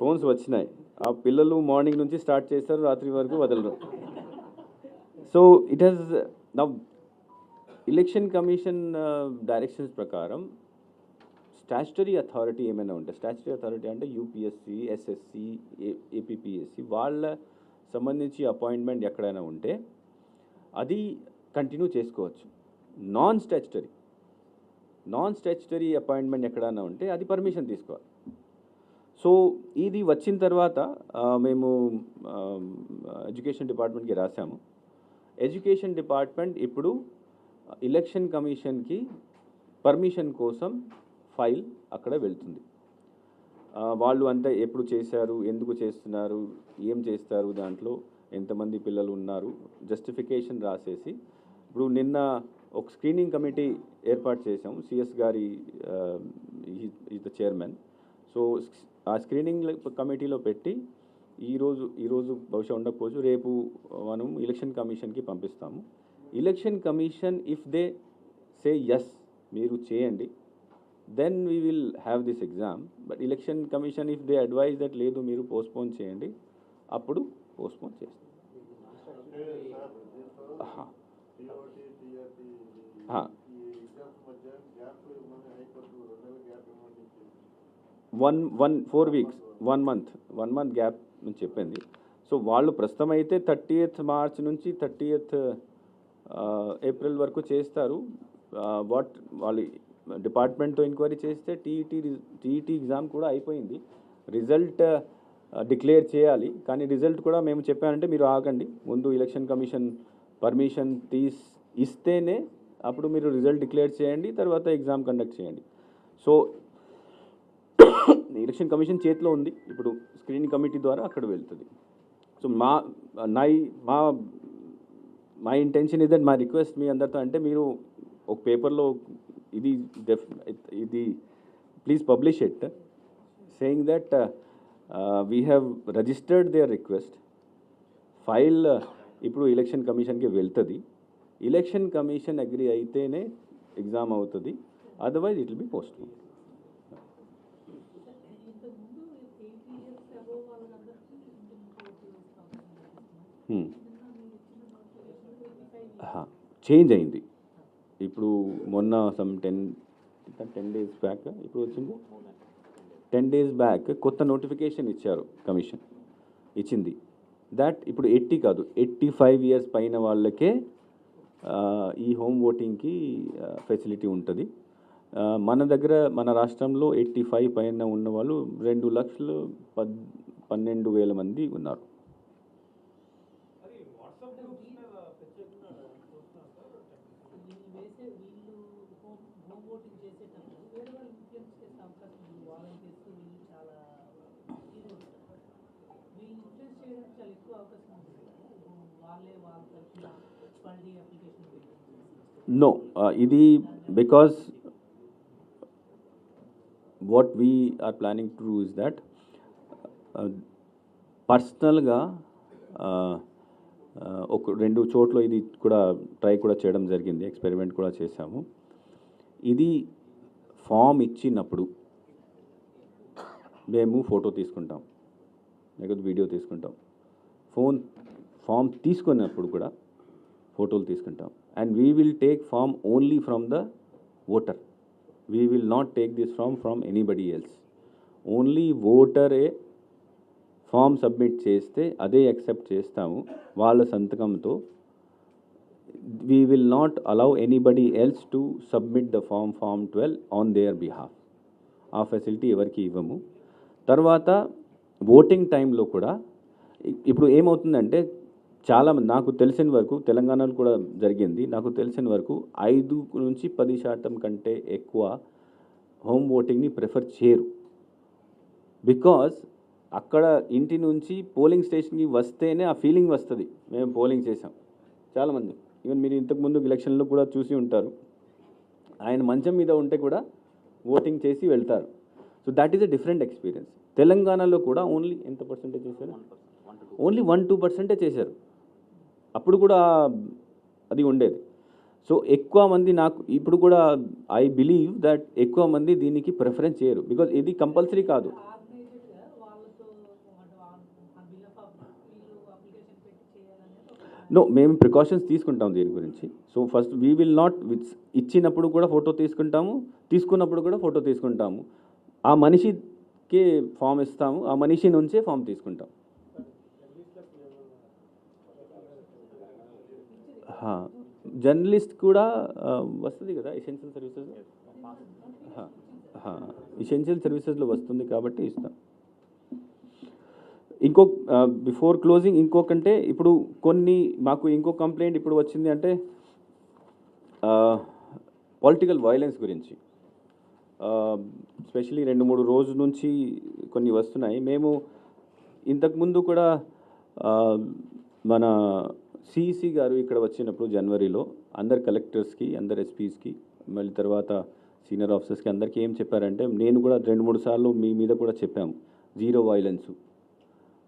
Phones వచ్చినాయి. ఆ పిల్లలు మార్నింగ్ నుంచి స్టార్ట్ చేస్తారు రాత్రి వరకు వదలరు. So it has now election commission directions ప్రకారం స్టాచ్యుటరీ అథారిటీ ఏమైనా ఉంటే స్టాచ్యుటరీ అథారిటీ అంటే యూపీఎస్సి ఎస్ఎస్సి ఏపీపీఎస్సి వాళ్ళ సంబంధించి అపాయింట్మెంట్ ఎక్కడైనా ఉంటే అది కంటిన్యూ చేసుకోవచ్చు. Non statutory non statutory appointment ఎక్కడైనా ఉంటే అది పర్మిషన్ తీసుకోవాలి. సో ఇది వచ్చిన తర్వాత మేము ఎడ్యుకేషన్ డిపార్ట్మెంట్కి రాసాము ఎడ్యుకేషన్ డిపార్ట్మెంట్ ఇప్పుడు ఎలక్షన్ కమిషన్కి పర్మిషన్ కోసం ఫైల్ అక్కడ వెళ్తుంది. వాళ్ళు అంతా ఎప్పుడు చేశారు ఎందుకు చేస్తున్నారు ఏం చేస్తారు దాంట్లో ఎంతమంది పిల్లలు ఉన్నారు జస్టిఫికేషన్ రాసేసి ఇప్పుడు నిన్న ఒక స్క్రీనింగ్ కమిటీ ఏర్పాటు చేసాము సిఎస్ గారి ఈజ్ ద చైర్మన్. సో ఆ స్క్రీనింగ్ కమిటీలో పెట్టి ఈరోజు ఈరోజు బహుశా ఉండకపోవచ్చు రేపు మనం ఎలక్షన్ కమిషన్కి పంపిస్తాము. Election commission if they say yes మీరు చేయండి. Then we will have this exam but election commission if they advise that లేదు మీరు పోస్ట్పోన్ చేయండి అప్పుడు పోస్ట్పోన్ చేస్తాం. One one four weeks one month one month gap నుంచి చెప్పింది. సో వాళ్ళు ప్రస్తుతం అయితే థర్టీ ఎయిత్ మార్చ్ నుంచి థర్టీ ఎయిత్ ఏప్రిల్ వరకు చేస్తారు. వాట్ వాళ్ళు డిపార్ట్మెంట్తో ఎంక్వైరీ చేస్తే టీఈటీ టీఈటీ ఎగ్జామ్ కూడా అయిపోయింది. రిజల్ట్ డిక్లేర్ చేయాలి. కానీ రిజల్ట్ కూడా మేము చెప్పానంటే మీరు ఆగండి. ముందు ఎలక్షన్ కమిషన్ పర్మిషన్ తీస్ ఇస్తేనే అప్పుడు మీరు రిజల్ట్ డిక్లేర్ చేయండి తర్వాత ఎగ్జామ్ కండక్ట్ చేయండి. సో ఎలక్షన్ కమిషన్ చేతిలో ఉంది. ఇప్పుడు స్క్రీనింగ్ కమిటీ ద్వారా అక్కడ వెళ్తుంది. సో మా నై మా మా ఇంటెన్షన్ ఇదే మా రిక్వెస్ట్ మీ అందరితో అంటే మీరు ఒక పేపర్లో ఇది డెఫ్ ఇది please publish it saying that we have registered their request file ఇప్పుడు ఎలక్షన్ కమిషన్కి వెళ్తుంది. ఎలక్షన్ కమిషన్ అగ్రి అయితేనే ఎగ్జామ్ అవుతుంది. Otherwise it will be post ఇంతకుముందు ఎయిట్ ఇయర్స్ అబోవ్ వాళ్ళందరికీ ఇంటికి చేంజ్ అయింది. ఇప్పుడు మొన్న some ten ten days back ఇప్పుడు వచ్చింది. టెన్ డేస్ బ్యాక్ కొత్త నోటిఫికేషన్ ఇచ్చారు కమిషన్ ఇచ్చింది. దాట్ ఇప్పుడు ఎయిటీ కాదు ఎయిటీ ఫైవ్ ఇయర్స్ పైన వాళ్ళకే ఈ హోమ్ ఓటింగ్కి ఫెసిలిటీ ఉంటుంది. మన దగ్గర మన రాష్ట్రంలో ఎయిటీ ఫైవ్ పైన ఉన్న వాళ్ళు రెండు లక్షలు పద్ పన్నెండు వేల మంది ఉన్నారు వీళ్ళు వేసే వీళ్ళు హోమ్ హోమ్ ఓటింగ్ చేసేటప్పుడు వేరే వాళ్ళు ఇన్ఫ్లుయెన్స్ చేసే అవకాశం ఉంది వాలంటీర్స్ వీళ్ళు చాలా ఇది ఉంటారు వీళ్ళు ఇన్ఫ్లుయెన్స్ చేయడానికి చాలా ఎక్కువ అవకాశం ఉంది ఇప్పుడు వాళ్ళే వాళ్ళ తరఫున మళ్ళీ అప్లికేషన్ పెట్టి నో uh, ఇది because what we are planning to do is that పర్సనల్గా ఒక రెండు చోట్ల ఇది కూడా ట్రై కూడా చేయడం జరిగింది ఎక్స్పెరిమెంట్ కూడా చేశాము. ఇది ఫామ్ ఇచ్చినప్పుడు మేము ఫోటో తీసుకుంటాం లేకపోతే వీడియో తీసుకుంటాం. ఫోన్ ఫామ్ తీసుకున్నప్పుడు కూడా ఫోటోలు తీసుకుంటాం. And we will take form only from the voter we will not take this form from anybody else only ఓటరే form submit చేస్తే అదే యాక్సెప్ట్ చేస్తాము. వాళ్ళ సంతకంతో we will not allow anybody else to submit the form form twelve on their behalf ఆ facility ఎవరికి ఇవ్వము. తర్వాత voting టైంలో కూడా ఇప్పుడు ఏమవుతుందంటే చాలా నాకు తెలిసిన వరకు తెలంగాణలో కూడా జరిగింది. నాకు తెలిసిన వరకు ఐదు నుంచి పది శాతం కంటే ఎక్కువ హోమ్ ఓటింగ్ని ప్రిఫర్ చేయరు. బికాజ్ అక్కడ ఇంటి నుంచి పోలింగ్ స్టేషన్కి వస్తేనే ఆ ఫీలింగ్ వస్తుంది. మేము పోలింగ్ చేసాం చాలామంది ఈవెన్ మీరు ఇంతకుముందు ఎలక్షన్లో కూడా చూసి ఉంటారు. ఆయన మంచం మీద ఉంటే కూడా ఓటింగ్ చేసి వెళ్తారు. So that is a different experience తెలంగాణలో కూడా ఓన్లీ ఎంత పర్సెంటేజ్ చేశారు? ఓన్లీ వన్ టూ పర్సెంటే చేశారు. అప్పుడు కూడా అది ఉండేది. సో ఎక్కువ మంది నాకు ఇప్పుడు కూడా ఐ బిలీవ్ దట్ ఎక్కువ మంది దీనికి ప్రిఫరెన్స్ చేయరు. బికాజ్ ఇది కంపల్సరీ కాదు. నో మేము ప్రికాషన్స్ తీసుకుంటాం దీని గురించి. So first we will not ఇచ్చినప్పుడు కూడా ఫోటో తీసుకుంటాము. తీసుకున్నప్పుడు కూడా ఫోటో తీసుకుంటాము. ఆ మనిషికే ఫామ్ ఇస్తాము. ఆ మనిషి నుంచే ఫామ్ తీసుకుంటాం. జర్నలిస్ట్ కూడా వస్తుంది కదా ఎసెన్షియల్ సర్వీసెస్ ఎసెన్షియల్ సర్వీసెస్లో వస్తుంది కాబట్టి ఇస్తాం. ఇంకో బిఫోర్ క్లోజింగ్ ఇంకొకంటే ఇప్పుడు కొన్ని మాకు ఇంకో కంప్లైంట్ ఇప్పుడు వచ్చింది అంటే పొలిటికల్ వైలెన్స్ గురించి. స్పెషలీ రెండు మూడు రోజుల నుంచి కొన్ని వస్తున్నాయి. మేము ఇంతకుముందు కూడా మన సిఈసి గారు ఇక్కడ వచ్చినప్పుడు జనవరిలో అందరు కలెక్టర్స్కి అందరు ఎస్పీస్కి మళ్ళీ తర్వాత సీనియర్ ఆఫీసర్స్కి అందరికీ ఏం చెప్పారంటే నేను కూడా రెండు మూడు సార్లు మీ మీద కూడా చెప్పాము. Zero violence.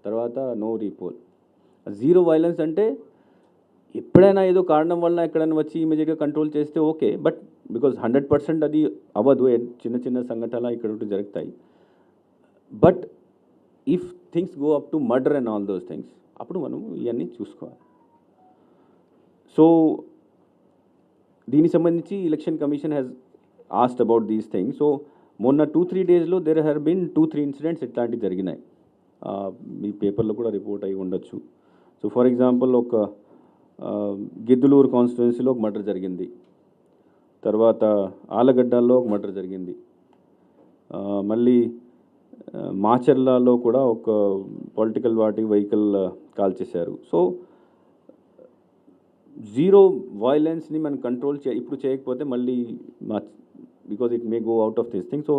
తర్వాత నో రీపోల్. జీరో వైలెన్స్ అంటే ఎప్పుడైనా ఏదో కారణం వల్ల ఎక్కడైనా వచ్చి ఇమీడియట్గా కంట్రోల్ చేస్తే okay but because hundred percent అది అవ్వదు. చిన్న చిన్న సంఘటనలు ఇక్కడ జరుగుతాయి. But if things go up to murder and all those things అప్పుడు మనం ఇవన్నీ చూసుకోవాలి. సో దీనికి సంబంధించి election commission has asked about these thing so మొన్న టూ త్రీ డేస్లో there have been two three incidents ఇట్లాంటివి జరిగినాయి. మీ పేపర్లో కూడా రిపోర్ట్ అయి ఉండొచ్చు. సో ఫర్ ఎగ్జాంపుల్ ఒక గిద్దులూరు కాన్స్టిట్యున్సీలో ఒక మర్డర్ జరిగింది. తర్వాత ఆలగడ్డల్లో ఒక మర్డర్ జరిగింది. మళ్ళీ మాచర్లలో కూడా ఒక పొలిటికల్ వాటి వెహికల్ కాల్చేశారు. సో జీరో వైలెన్స్ని మనం కంట్రోల్ చే ఇప్పుడు చేయకపోతే మళ్ళీ మా because it may go out of this thing so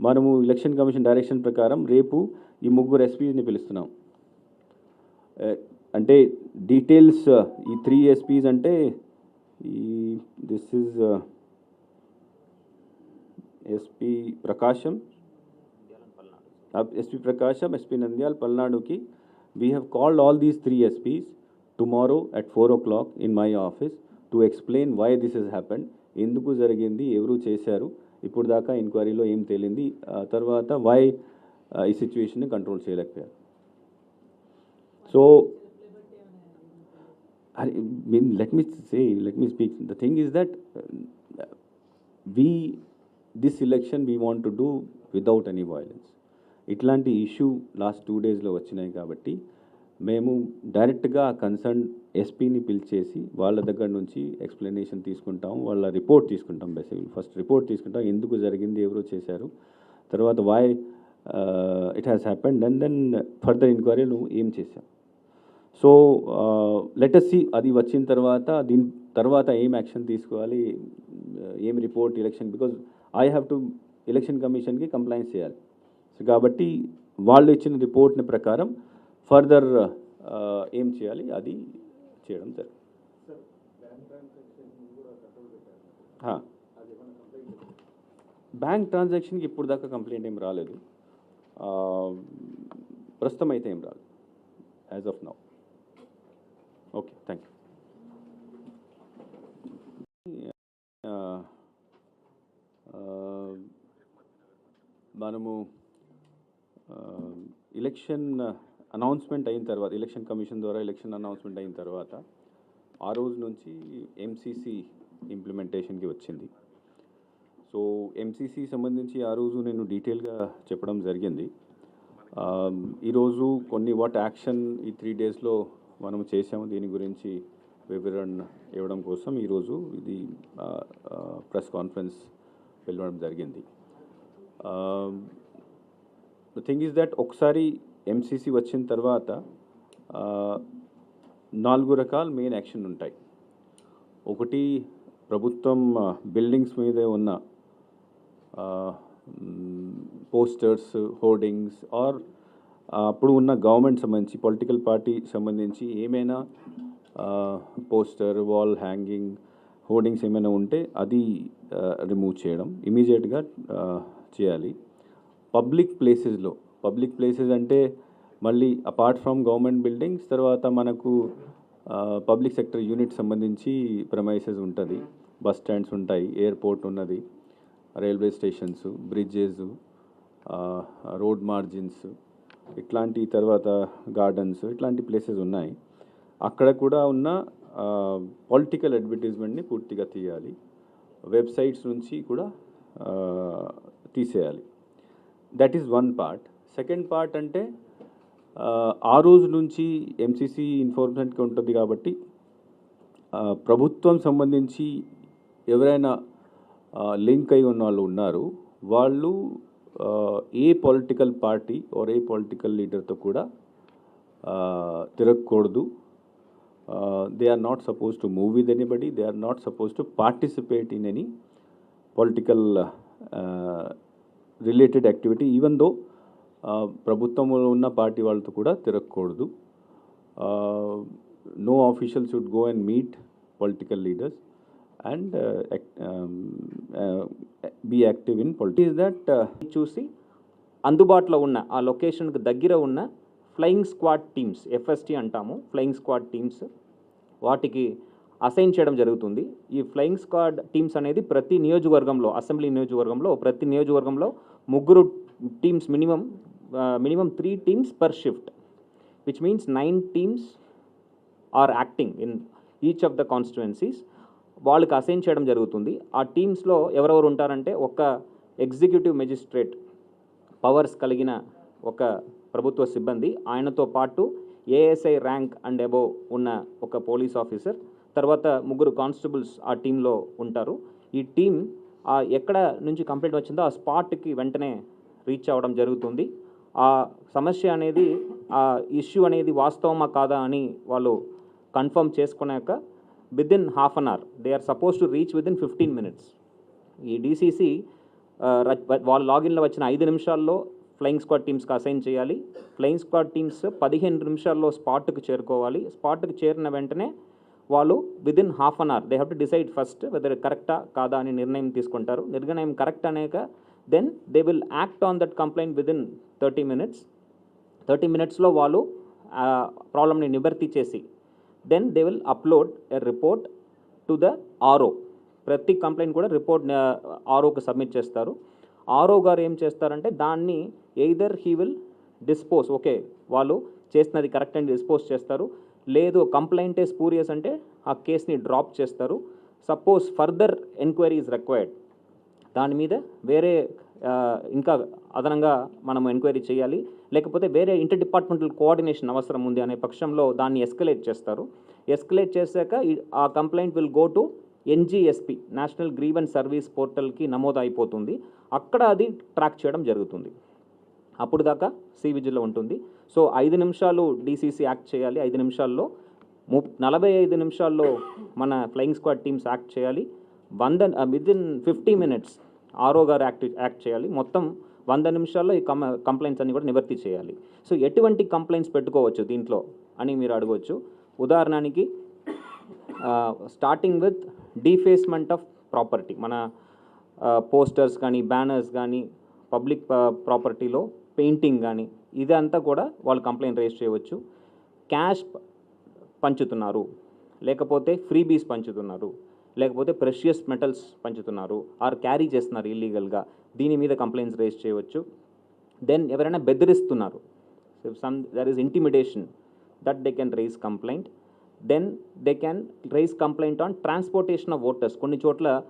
మనము ఎలక్షన్ కమిషన్ డైరెక్షన్ ప్రకారం రేపు ఈ ముగ్గురు ఎస్పీని పిలుస్తున్నాం. అంటే డీటెయిల్స్ ఈ త్రీ ఎస్పీస్ అంటే ఈ this is SP Prakasam SP Prakasam SP Nandyal పల్నాడుకి we have called all these three SPs tomorrow at four o'clock in my office to explain why this is happened ఎందుకు జరిగింది ఎవరు చేశారు ఇప్పుడు దాకా ఎంక్వైరీలో ఏం తేలింది తర్వాత వై ఈ సిచ్యువేషన్ని కంట్రోల్ చేయలేకపోయారు. So mean let me say let me speak the thing is that we this election we want to do without any violence ఇట్లాంటి ఇష్యూ లాస్ట్ టూ డేస్లో వచ్చినాయి కాబట్టి మేము డైరెక్ట్గా కన్సర్న్ ఎస్పీని పిలిచేసి వాళ్ళ దగ్గర నుంచి ఎక్స్ప్లెనేషన్ తీసుకుంటాం వాళ్ళ రిపోర్ట్ తీసుకుంటాం బేసిక్లీ. ఫస్ట్ రిపోర్ట్ తీసుకుంటాం ఎందుకు జరిగింది ఎవరు చేశారు తర్వాత why it has happened and then further enquiry నువ్వు ఏం చేశావు. సో లెటస్ సి అది వచ్చిన తర్వాత దీని తర్వాత ఏం యాక్షన్ తీసుకోవాలి ఏం report election because I have to election కమిషన్కి కంప్లైంట్ చేయాలి. సో కాబట్టి వాళ్ళు ఇచ్చిన రిపోర్ట్ని ప్రకారం ఫర్దర్ ఏం చేయాలి? అది చేయడం జరుగుతుంది బ్యాంక్ ట్రాన్సాక్షన్కి ఇప్పుడు దాకా కంప్లైంట్ ఏం రాలేదు. ప్రస్తుతం అయితే ఏం రాలేదు. As of now. Okay thank you. మనము ఎలక్షన్ అనౌన్స్మెంట్ అయిన తర్వాత ఎలక్షన్ కమిషన్ ద్వారా ఎలక్షన్ అనౌన్స్మెంట్ అయిన తర్వాత ఆ రోజు నుంచి ఎంసీసీ ఇంప్లిమెంటేషన్కి వచ్చింది. సో ఎంసీసీ సంబంధించి ఆ రోజు నేను డీటెయిల్గా చెప్పడం జరిగింది. ఈరోజు కొన్ని వాట్ యాక్షన్ ఈ త్రీ డేస్లో మనం చేసాము దీని గురించి వివరణ ఇవ్వడం కోసం ఈరోజు ఇది ప్రెస్ కాన్ఫరెన్స్ వెళ్ళడం జరిగింది. థింగ్ ఈజ్ దట్ ఒకసారి ఎంసీసీ వచ్చిన తర్వాత నాలుగు రకాల మెయిన్ యాక్షన్ ఉంటాయి. ఒకటి ప్రభుత్వం బిల్డింగ్స్ మీదే ఉన్న పోస్టర్స్ హోర్డింగ్స్ ఆర్ అప్పుడు ఉన్న గవర్నమెంట్ సంబంధించి పొలిటికల్ పార్టీ సంబంధించి ఏమైనా పోస్టర్ వాల్ హ్యాంగింగ్ హోర్డింగ్స్ ఏమైనా ఉంటే అది రిమూవ్ చేయడం ఇమీడియట్గా చేయాలి. పబ్లిక్ ప్లేసెస్లో పబ్లిక్ ప్లేసెస్ అంటే మళ్ళీ అపార్ట్ ఫ్రమ్ గవర్నమెంట్ బిల్డింగ్స్ తర్వాత మనకు పబ్లిక్ సెక్టర్ యూనిట్ సంబంధించి ప్రమైసెస్ ఉంటుంది. బస్ స్టాండ్స్ ఉంటాయి ఎయిర్పోర్ట్ ఉన్నది railway stations bridges road margins ఇట్లాంటి తర్వాత గార్డెన్స్ ఇట్లాంటి ప్లేసెస్ ఉన్నాయి. అక్కడ కూడా ఉన్న పొలిటికల్ అడ్వర్టైజ్మెంట్ని పూర్తిగా తీయాలి. వెబ్సైట్స్ నుంచి కూడా తీసేయాలి. That is one part second part అంటే ఆ, రోజు నుంచి ఎంసీసీ ఇన్ఫార్మేషన్కి ఉంటుంది కాబట్టి ప్రభుత్వం సంబంధించి ఎవరైనా లింక్ అయి ఉన్న వాళ్ళు ఉన్నారు వాళ్ళు a political party or a political లీడర్తో కూడా తిరగకూడదు. They are not suppose to move with anybody they are not suppose to participate in any political related activity even though ప్రభుత్వంలో ఉన్న పార్టీ వాళ్ళతో కూడా తిరగకూడదు. No official should go and meet political leaders and be active in politics that చూసి అందుబాటులో ఉన్న ఆ లొకేషన్కి దగ్గర ఉన్న ఫ్లయింగ్ స్క్వాడ్ టీమ్స్ ఎఫ్ఎస్టీ అంటాము ఫ్లయింగ్ స్క్వాడ్ టీమ్స్ వాటికి అసైన్ చేయడం జరుగుతుంది. ఈ ఫ్లయింగ్ స్క్వాడ్ టీమ్స్ అనేది ప్రతి నియోజకవర్గంలో అసెంబ్లీ నియోజకవర్గంలో ప్రతి నియోజకవర్గంలో ముగ్గురు teams minimum minimum three teams per shift which means nine teams are acting in each of the constituencies వాళ్ళకి అసైన్ చేయడం జరుగుతుంది. ఆ టీమ్స్లో ఎవరెవరు ఉంటారంటే ఒక ఎగ్జిక్యూటివ్ మెజిస్ట్రేట్ పవర్స్ కలిగిన ఒక ప్రభుత్వ సిబ్బంది ఆయనతో పాటు ఏఎస్ఐ ర్యాంక్ అండ్ అబోవ్ ఉన్న ఒక పోలీస్ ఆఫీసర్ తర్వాత ముగ్గురు కానిస్టేబుల్స్ ఆ టీంలో ఉంటారు. ఈ టీం ఎక్కడ నుంచి కంప్లైంట్ వచ్చిందో ఆ స్పాట్కి వెంటనే రీచ్ అవ్వడం జరుగుతుంది. ఆ సమస్య అనేది ఆ ఇష్యూ అనేది వాస్తవమా కాదా అని వాళ్ళు కన్ఫర్మ్ చేసుకున్నాక within half an hour they are suppose to reach within fifteen minutes ఈ డీసీసీ వాళ్ళ లాగిన్లో వచ్చిన ఐదు నిమిషాల్లో ఫ్లయింగ్ స్క్వాడ్ టీమ్స్కి అసైన్ చేయాలి. ఫ్లయింగ్ స్క్వాడ్ టీమ్స్ పదిహేను నిమిషాల్లో స్పాట్కి చేరుకోవాలి. స్పాట్కి చేరిన వెంటనే వాళ్ళు within half an hour they have to decide first whether కరెక్టా కాదా అని నిర్ణయం తీసుకుంటారు. నిర్ణయం కరెక్ట్ అనేక then they will act on that complaint within thirty minutes thirty మినిట్స్లో వాళ్ళు ప్రాబ్లమ్ని నివర్తి చేసి then they will upload a report to the RO ప్రతి కంప్లైంట్ కూడా రిపోర్ట్ ఆర్ఓకి సబ్మిట్ చేస్తారు. ఆర్ఓ గారు ఏం చేస్తారంటే దాన్ని either he will dispose okay వాళ్ళు చేసినది కరెక్ట్ అని డిస్పోజ్ చేస్తారు. లేదు కంప్లైంటే స్పూరియస్ అంటే ఆ కేసుని డ్రాప్ చేస్తారు. Suppose further enquiry is required దాని మీద వేరే ఇంకా అదనంగా మనం ఎంక్వైరీ చేయాలి. లేకపోతే వేరే ఇంటర్ డిపార్ట్మెంటల్ కోఆర్డినేషన్ అవసరం ఉంది అనే పక్షంలో దాన్ని ఎస్కలేట్ చేస్తారు. ఎస్కలేట్ చేశాక ఈ- ఆ complaint will go to NGSP national grievance service పోర్టల్కి నమోదు అయిపోతుంది అక్కడ అది ట్రాక్ చేయడం జరుగుతుంది. అప్పుడు దాకా సివిజిల్లో ఉంటుంది. సో ఐదు నిమిషాలు డీసీసీ యాక్ట్ చేయాలి. ఐదు నిమిషాల్లో ము నలభై ఐదు నిమిషాల్లో మన ఫ్లయింగ్ స్క్వాడ్ టీమ్స్ యాక్ట్ చేయాలి. వంద విత్ ఇన్ ఫిఫ్టీ మినిట్స్ ఆరో గారు యాక్ట్ యాక్ట్ చేయాలి. మొత్తం వంద నిమిషాల్లో ఈ కం కంప్లైంట్స్ అన్ని కూడా నివర్తి చేయాలి. సో ఎటువంటి కంప్లైంట్స్ పెట్టుకోవచ్చు దీంట్లో అని మీరు అడగవచ్చు ఉదాహరణకి starting with defacement of property మన పోస్టర్స్ కానీ బ్యానర్స్ కానీ పబ్లిక్ ప్రాపర్టీలో పెయింటింగ్ కానీ ఇదంతా కూడా వాళ్ళు కంప్లైంట్ రేజ్ చేయవచ్చు. క్యాష్ పంచుతున్నారు. లేకపోతే ఫ్రీబీస్ పంచుతున్నారు. లేకపోతే ప్రెషియస్ మెటల్స్ పంచుతున్నారు ఆర్ క్యారీ చేస్తున్నారు ఇల్లీగల్గా. దీని మీద కంప్లైంట్స్ రేస్ చేయవచ్చు. దెన్ ఎవరైనా బెదిరిస్తున్నారు some there is intimidation that they can raise complaint then they can raise complaint on transportation of voters కొన్ని చోట్ల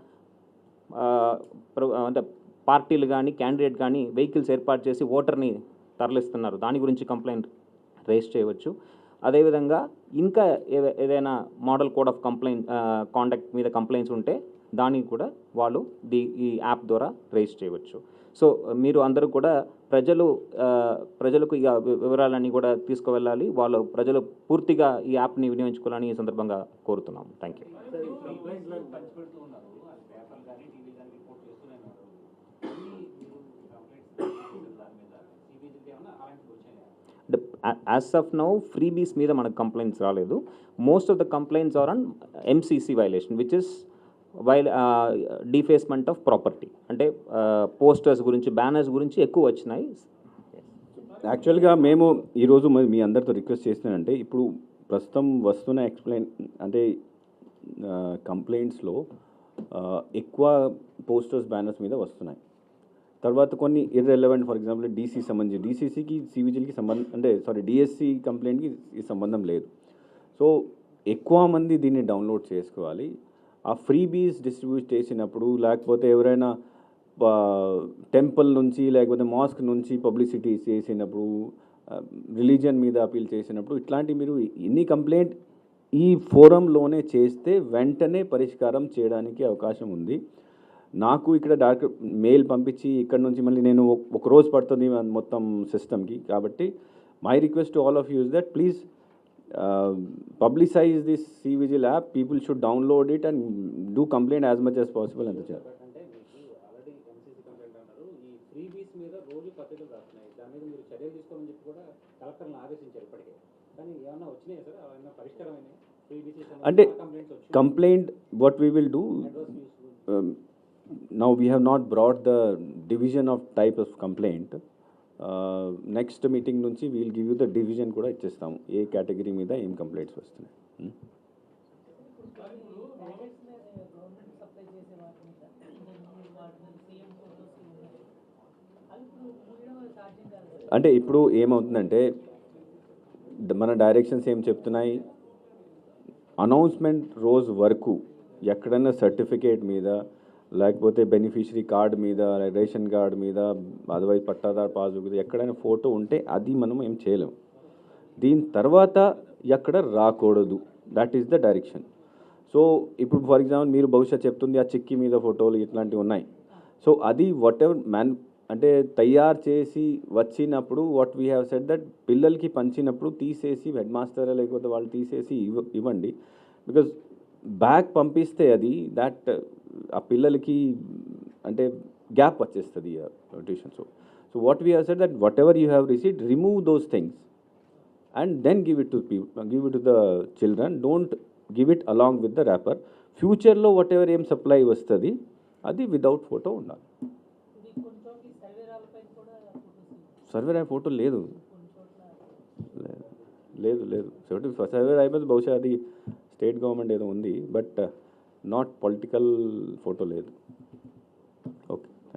ప్ర- అంటే పార్టీలు కానీ క్యాండిడేట్ కానీ వెహికల్స్ ఏర్పాటు చేసి ఓటర్ని తరలిస్తున్నారు. దాని గురించి కంప్లైంట్ రేజ్ చేయవచ్చు. అదేవిధంగా ఇంకా ఏ- ఏదైనా model code of complaint conduct మీద కంప్లైంట్స్ ఉంటే దానికి కూడా వాళ్ళు ది ఈ యాప్ ద్వారా రేస్ చేయవచ్చు. సో మీరు అందరూ కూడా ప్రజలు ప్రజలకు ఇక వివరాలన్నీ కూడా తీసుకువెళ్ళాలి. వాళ్ళు ప్రజలు పూర్తిగా ఈ యాప్ని వినియోగించుకోవాలని ఈ సందర్భంగా కోరుతున్నాము. Thank you as of now freebies మీద మనకు కంప్లైంట్స్ రాలేదు. Most of the complaints are on MCC violation which is while defacement of property అంటే పోస్టర్స్ గురించి బ్యానర్స్ గురించి ఎక్కువ వచ్చినాయి. యాక్చువల్గా మేము ఈరోజు మీ అందరితో రిక్వెస్ట్ చేస్తున్నానంటే ఇప్పుడు ప్రస్తుతం వస్తున్న ఎక్స్ప్లెయిన్ అంటే uh, కంప్లైంట్స్లో uh, ఎక్కువ పోస్టర్స్ బ్యానర్స్ మీద వస్తున్నాయి. తర్వాత కొన్ని ఇర్రెలవెంట్ ఫర్ ఎగ్జాంపుల్ డీసీ సంబంధించి డీసీసీకి సివిజిల్కి సంబంధం అంటే సారీ డిఎస్సి కంప్లైంట్కి ఈ సంబంధం లేదు. సో ఎక్కువ మంది దీన్ని డౌన్లోడ్ చేసుకోవాలి. ఆ ఫ్రీ బీస్ డిస్ట్రిబ్యూట్ చేసినప్పుడు లేకపోతే ఎవరైనా టెంపుల్ నుంచి లేకపోతే మాస్క్ నుంచి పబ్లిసిటీ చేసినప్పుడు రిలీజియన్ మీద అపీల్ చేసినప్పుడు ఇట్లాంటి మీరు ఎన్ని కంప్లైంట్ ఈ ఫోరంలోనే చేస్తే వెంటనే పరిష్కారం చేయడానికి అవకాశం ఉంది. నాకు ఇక్కడ డాక్టర్ మెయిల్ పంపించి ఇక్కడ నుంచి మళ్ళీ నేను ఒక- రోజు పడుతుంది మొత్తం సిస్టమ్కి కాబట్టి my request to all of yous that please publicise this C vigil app people should download it and do complaint as much as possible అంత చేయాలి అంటే complaint what we will do now we have not brought the division of type of complaint. Uh, next meeting నుంచి we'll give you the division కూడా ఇచ్చేస్తాము. ఏ category మీద ఏం complaints వస్తున్నాయి. Hmm? అంటే ఇప్పుడు ఏమవుతుందంటే మన డైరెక్షన్స్ ఏం చెప్తున్నాయి? అనౌన్స్మెంట్ రోజు వరకు ఎక్కడైనా సర్టిఫికేట్ మీద లేకపోతే బెనిఫిషరీ కార్డ్ మీద రేషన్ కార్డ్ మీద అదర్వైజ్ పట్టాదార్ పాస్బుక్ మీద ఎక్కడైనా ఫోటో ఉంటే అది మనం ఏం చేయలేం. దీని తర్వాత ఎక్కడ రాకూడదు. That is the direction so ఇప్పుడు ఫర్ ఎగ్జాంపుల్ మీరు బహుశా చెప్తుంది ఆ చిక్కి మీద ఫోటోలు ఇట్లాంటివి ఉన్నాయి. సో అది వాట్ ఎవర్ మ్యాన్ అంటే తయారు చేసి వచ్చినప్పుడు what we have set that పిల్లలకి పంచినప్పుడు తీసేసి హెడ్ మాస్టర్ లేకపోతే వాళ్ళు తీసేసి ఇవ్వ ఇవ్వండి. బికాజ్ బ్యాగ్ పంపిస్తే అది దాట్ ఆ పిల్లలకి అంటే గ్యాప్ వచ్చేస్తుంది tuition so so what we have that whatever you have received remove those things and then give it to people give it to the children. Don't give it along with the ఫ్యూచర్లో whatever ఏం supply వస్తుంది అది without photo ఉండాలి. సర్వేర్ అయ్యే photo లేదు. లేదు లేదు. సర్వే సర్వే అయిపోతే బహుశా అది స్టేట్ గవర్నమెంట్ ఏదో ఉంది బట్ నాట్ పొలిటికల్ ఫోటో లేదు. ఓకే